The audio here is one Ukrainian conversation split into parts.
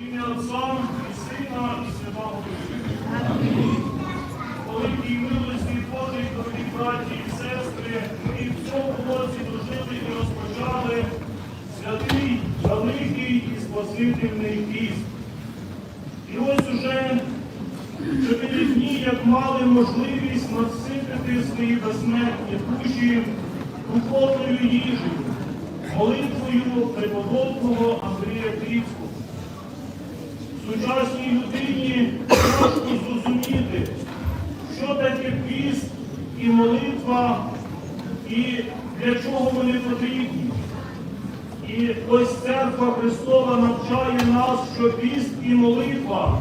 Ім'я Отця і Сина і Святого Духа. Великій милості Божій, дорогі браті і сестри, ми в цьому році дожили і розпочали святий, великий і спасительний піст. І ось уже чотири дні, як мали можливість наситити свої безсмертні душі духовною їжею, молитвою преподобного Андрія Крівського. Сучасній людині важко зрозуміти, що таке піст і молитва, і для чого вони потрібні. І ось церква Христова навчає нас, що піст і молитва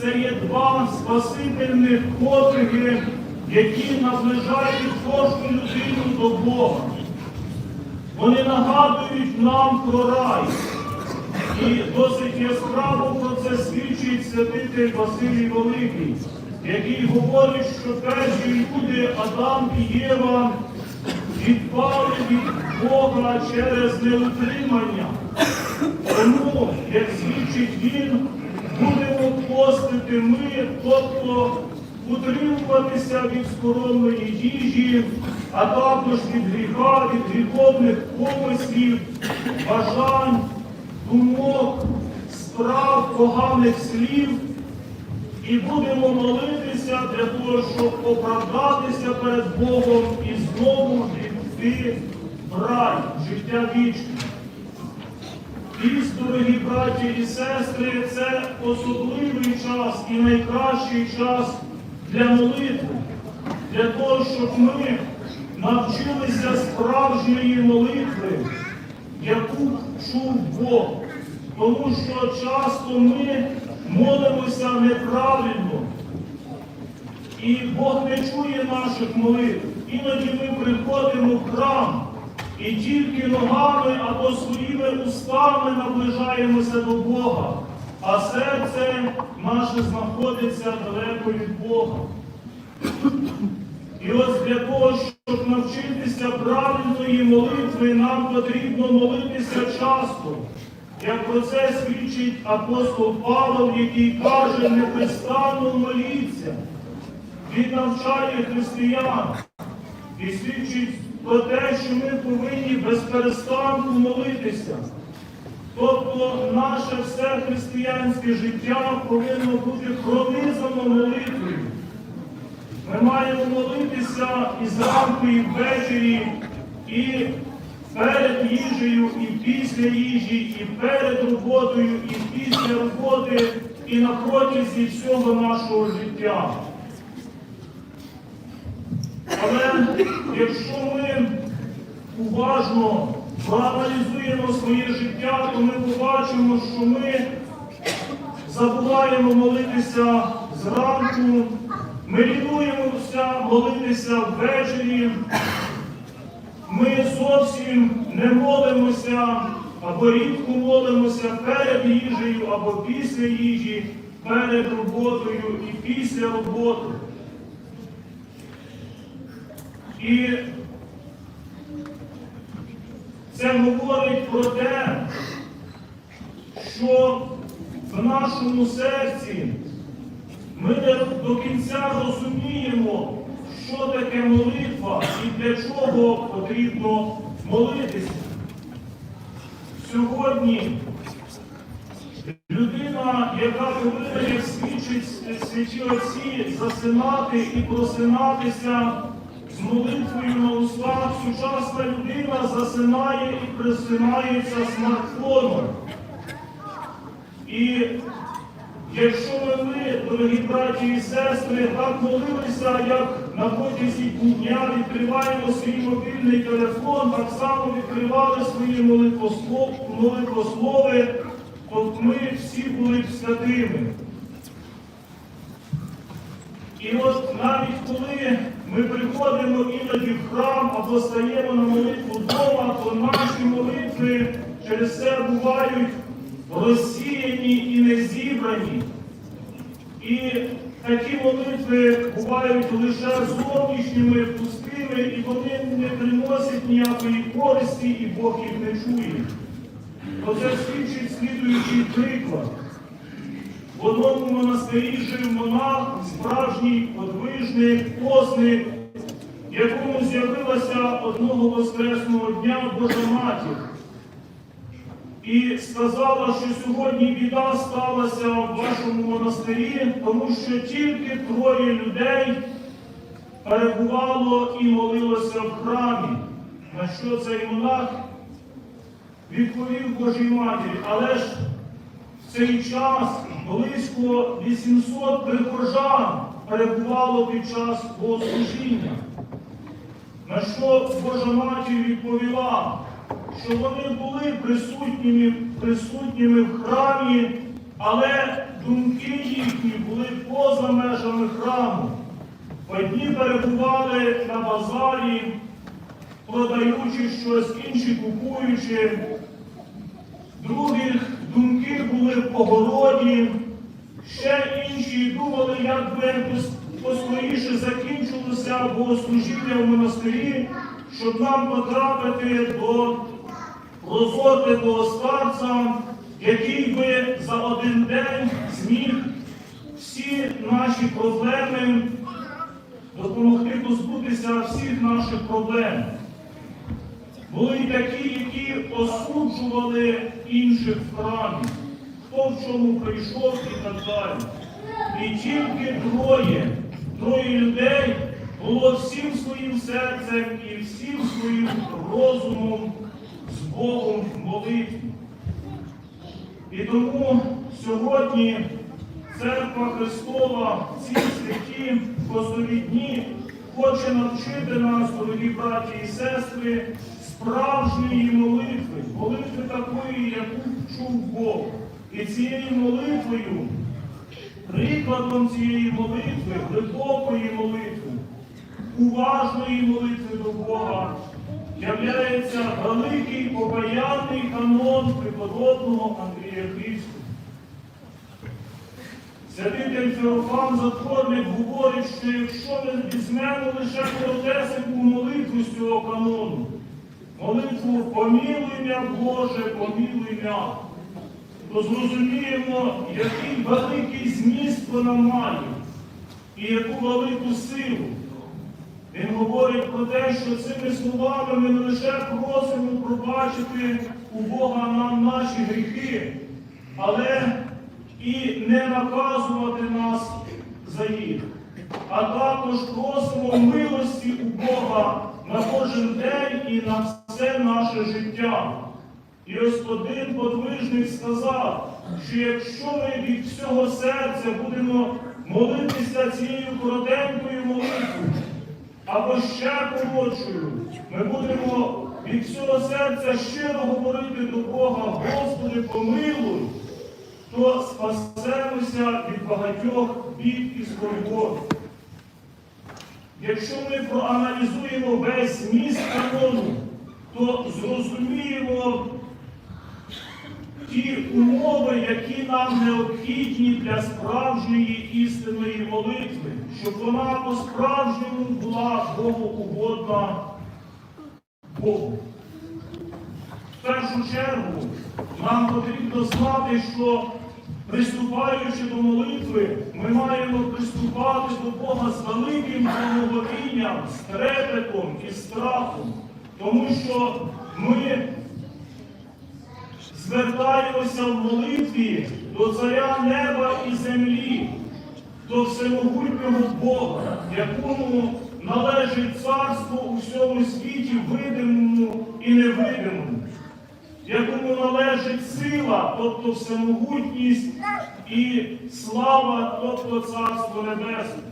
це є два спасительних подвиги, які наближають кожну людину до Бога. Вони нагадують нам про рай. І досить яскраво про це свідчить святитель Василій Великий, який говорить, що перші люди Адам і Єва відпали від Бога через неутримання. Тому, як свідчить він, будемо постити ми, тобто утримуватися від скоромної їжі, а також від гріха, від гріховних помислів, бажань, думок, справ, поганих слів. І будемо молитися для того, щоб оправдатися перед Богом і знову війти в рай, життя вічне. Піст, дорогі браті і сестри, це особливий час і найкращий час для молитви, для того, щоб ми навчилися справжньої молитви, яку чув Бог. Тому що часто ми молимося неправильно. І Бог не чує наших молитв. Іноді ми приходимо в храм і тільки ногами або своїми устами наближаємося до Бога, а серце наше знаходиться далеко від Бога. І ось для того, щоб навчитися правильної молитви, нам потрібно молитися часто. Як про це свідчить апостол Павло, який каже, непрестанно моліться. Він навчає християн і свідчить про те, що ми повинні без перестанку молитися. Тобто наше все християнське життя повинно бути пронизано молитвою. Ми маємо молитися і зранку, і ввечері, і перед їжею, і після їжі, і перед роботою, і після роботи, і на протязі всього нашого життя. Але якщо ми уважно проаналізуємо своє життя, то ми побачимо, що ми забуваємо молитися зранку, ми лінуємося молитися ввечері, ми зовсім не молимося або рідко молимося перед їжею або після їжі, перед роботою і після роботи. І це говорить про те, що в нашому серці ми не до кінця розуміємо, що таке молитва і для чого потрібно молитися. Сьогодні людина, яка повинна, як свідчить святі отці, засинати і просинатися з молитвою на устах, сучасна людина засинає і просинається смартфоном. І якщо би ми, дорогі браті і сестри, так молилися, як на протязі дня відкриваємо свій мобільний телефон, так само відкривали свої молитвослови, то ми всі були б святими. І от навіть коли ми приходимо іноді в храм або стаємо на молитву вдома, то наші молитви через це бувають розсіяні і не зібрані. І такі молитви бувають лише зовнішніми, пустими, і вони не приносять ніякої користі, і Бог їх не чує. Про це свідчить слідуючий приклад. В одному монастирі жив монах, справжній подвижник, посник, якому з'явилася одного воскресного дня Божа матір. І сказала, що сьогодні біда сталася в вашому монастирі, тому що тільки троє людей перебувало і молилося в храмі. На що цей монах відповів Божій матері, але ж в цей час близько 800 прихожан перебувало під час богослужіння. На що Божа матір відповіла, що вони були присутніми, присутніми в храмі, але думки їхні були поза межами храму. Одні перебували на базарі, продаючи щось, інші купуючи, других думки були в погороді, ще інші думали, як би пос- поскоріше закінчилося богослужіння в монастирі, щоб нам потрапити до розордного старця, який би за один день зміг всі наші проблеми допомогти позбутися всіх наших проблем. Були такі, які осуджували інших в храмі, хто в чому прийшов і так далі. І тільки троє, троє людей було всім своїм серцем і всім своїм розумом Богом в молитві. І тому сьогодні Церква Христова в ці святі постові дні хоче навчити нас, дорогі браті і сестри, справжньої молитви, молитви такої, яку чув Бог. І цією молитвою, прикладом цієї молитви, глибокої молитви, уважної молитви до Бога, являється великий покаянний канон преподобного Андрія Христова. Святитель Феофан Затворник говорить, що якщо ми візьмемо лише коротесеньку молитву з цього канону, молитву «Помілуй м'я, Боже, помілуй м'я», то зрозуміємо, який великий зміст вона має і яку велику силу. Він говорить про те, що цими словами ми не лише просимо пробачити у Бога нам наші гріхи, але і не наказувати нас за їх. А також просимо милості у Бога на кожен день і на все наше життя. І ось один подвижник сказав, що якщо ми від всього серця будемо молитися цією коротенькою молитвою, або ще коротшою, ми будемо від всього серця щиро говорити до Бога, Господи, помилуй, то спасемося від багатьох бід і скорботи. Якщо ми проаналізуємо весь зміст канону, то зрозуміємо ті умови, які нам необхідні для справжньої істинної молитви, щоб вона по-справжньому була Богу угодна Богу. В першу чергу нам потрібно знати, що приступаючи до молитви, ми маємо приступати до Бога з великим благоволінням, з трепетом і страхом, тому що ми звертаємося в молитві до царя неба і землі, до всемогутнього Бога, якому належить царство у всьому світі видимому і невидимому, якому належить сила, тобто всемогутність і слава, тобто царство небесне.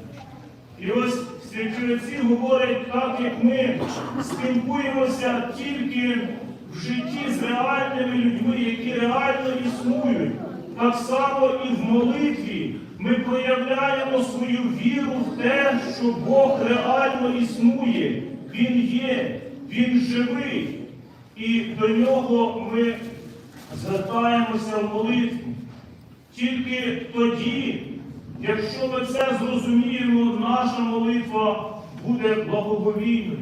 І ось святі говорять, так як ми спілкуємося тільки в житті з реальними людьми, які реально існують, так само і в молитві ми проявляємо свою віру в те, що Бог реально існує, Він є, Він живий. І до нього ми звертаємося в молитву. Тільки тоді, якщо ми це зрозуміємо, наша молитва буде благоговійною.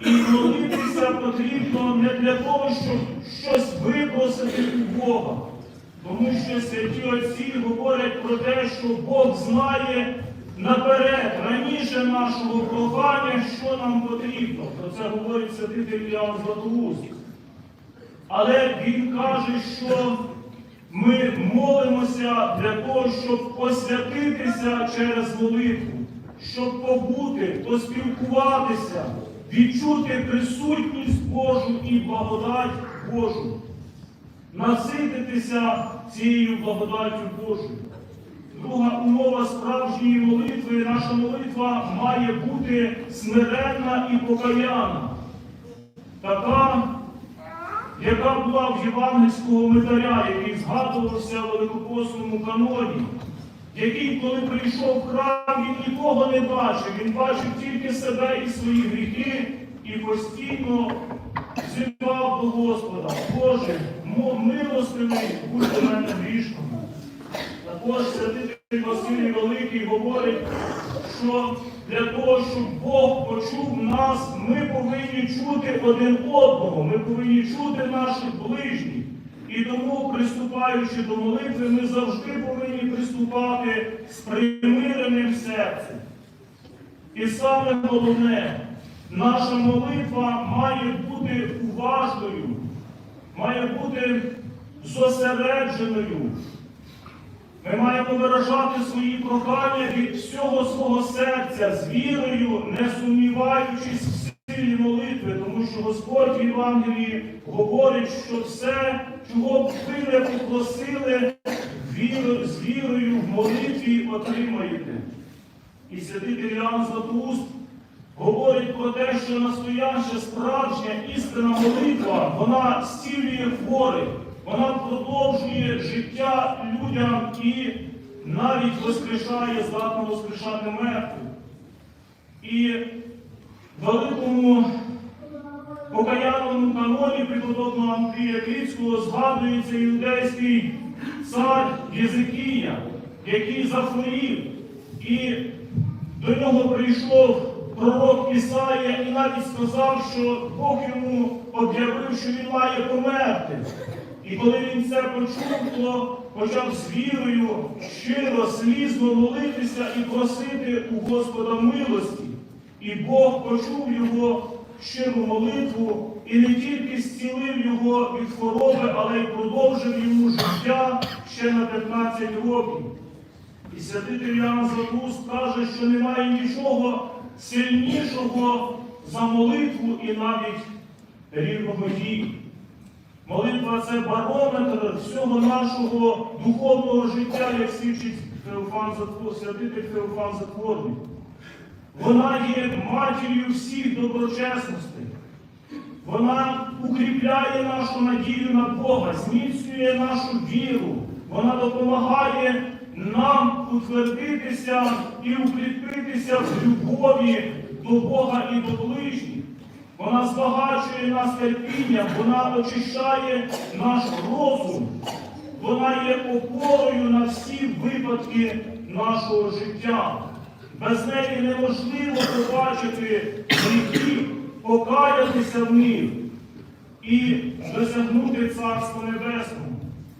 І молитися потрібно не для того, щоб щось випросити у Бога. Тому що святі отці говорять про те, що Бог знає наперед, раніше нашого прохання, що нам потрібно. Про це говорить святитель Іоанн Златоуст. Але він каже, що ми молимося для того, щоб посвятитися через молитву, щоб побути, поспілкуватися, відчути присутність Божу і благодать Божу, насититися цією благодаттю Божою. Друга умова справжньої молитви, наша молитва має бути смиренна і покаяна. Така яка була в євангельського митаря, який згадувався в великопосному каноні, який, коли прийшов в храм, він нікого не бачив, він бачив тільки себе і свої гріхи, і постійно взивав до Господа. Боже, милостивий, будь до мене грішним. Також святитель Василій Великий говорить, що для того, щоб Бог почув нас, ми повинні чути один одного, ми повинні чути наших ближніх. Тому, приступаючи до молитви, ми завжди повинні приступати з примиреним серцем. І саме головне, наша молитва має бути уважною, має бути зосередженою. Ми маємо виражати свої прохання від всього свого серця, з вірою, не сумніваючись в силі молитви, тому що Господь в Євангелії говорить, що все, чого б ви не попросили, вірою, з вірою в молитві отримаєте. І святитель Іоанн Златоуст говорить про те, що настояща справжня істинна молитва, вона зцілює хворих, вона продовжує життя людям і навіть воскрешає, здатна воскрешати мертвих. І великому покаянному каноні преподобного Андрія Крицького згадується іудейський цар Єзикія, який захворів. І до нього прийшов пророк Ісая і навіть сказав, що Бог йому об'явив, що він має померти. І коли він це почув, то почав з вірою щиро, слізно молитися і просити у Господа милості. І Бог почув його щиру молитву і не тільки зцілив його від хвороби, але й продовжив йому життя ще на 15 років. І святитель Іоанн Златоуст каже, що немає нічого сильнішого за молитву і навіть рівного дії. Молитва це барометр всього нашого духовного життя, як свідчить Феофан святитель Феофан Затворник. Вона є матір'ю всіх доброчесностей. Вона укріпляє нашу надію на Бога, зміцнює нашу віру. Вона допомагає нам утвердитися і укріпитися в любові до Бога і до ближніх. Вона збагачує нас терпінням, вона очищає наш розум. Вона є опорою на всі випадки нашого життя. Без неї неможливо побачити гріхи, покаятися в них і досягнути Царства Небесного.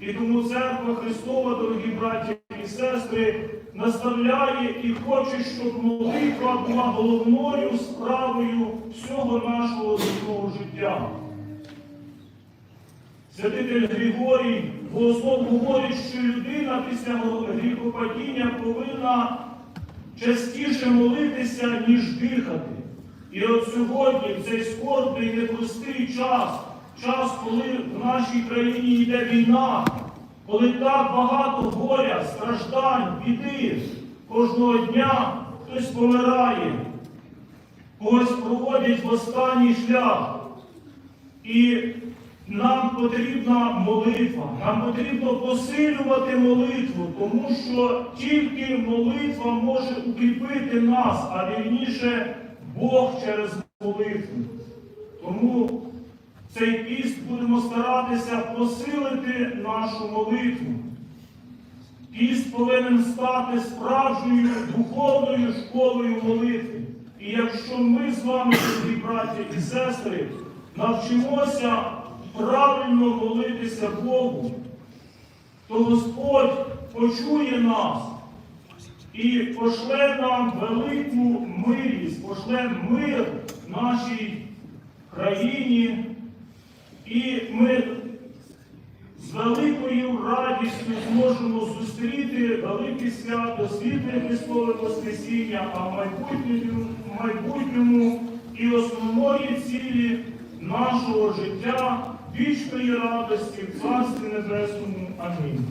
І тому Церква Христова, дорогі браті і сестри, наставляє і хоче, щоб молитва була головною справою всього нашого земного життя. Святитель Григорій Богослов говорить, що людина після гріхопадіння повинна частіше молитися, ніж дихати. І от сьогодні, в цей скорбний непростий час, час, коли в нашій країні йде війна, коли так багато горя, страждань, біди, кожного дня хтось помирає, когось проводять в останній шлях. І нам потрібна молитва, нам потрібно посилювати молитву, тому що тільки молитва може укріпити нас, а вірніше Бог через молитву. Тому цей піст будемо старатися посилити нашу молитву. Піст повинен стати справжньою духовною школою молитви. І якщо ми з вами, браті і сестри, навчимося правильно молитися Богу, то Господь почує нас і пошле нам велику милість, пошле мир нашій країні, і ми з великою радістю зможемо зустріти велике свято, світле Христове Воскресіння, а в майбутньому, в майбутньому і основної цілі нашого життя, вічної радості в Небесному. Амінь.